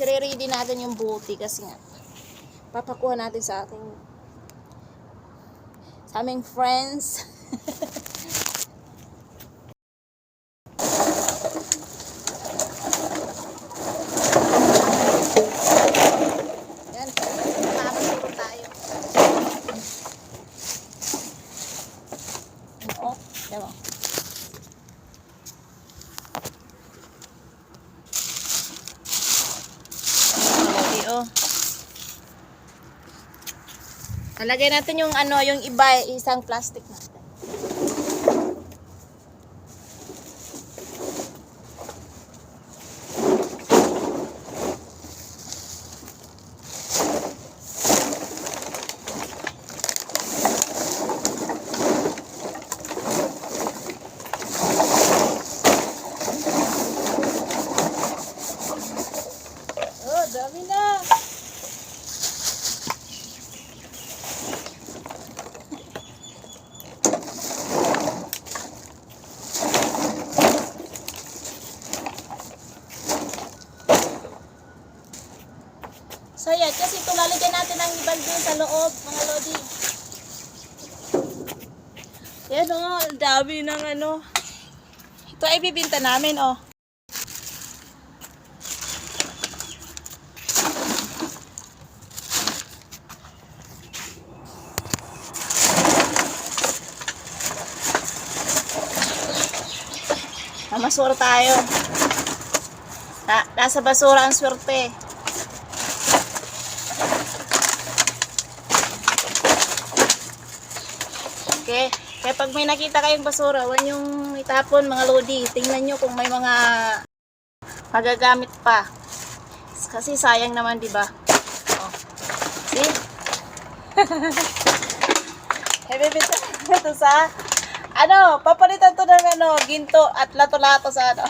I-ready natin yung buti kasi nga papakuha natin sa ating sa aming friends. Yan, tayo. Oo, yan o. Okay, oh. Nalagay natin yung ano, yung iba, isang plastic natin. Oh, dami na. So yan, kasi ito lalagyan natin ang balde sa loob, mga lodi. Yan o, ang dami ng ano. Ito ay bibinta namin, oh. Mamasura tayo. Na, nasa basura ang swerte. Okay. Kaya pag may nakita kayong basura, huwag niyong itapon mga lodi. Tingnan nyo kung may mga magagamit pa. Kasi sayang naman, di ba? Oh. See? Hebebita ito sa ano, papalitan to ng ano, ginto at lato-lato sa ano.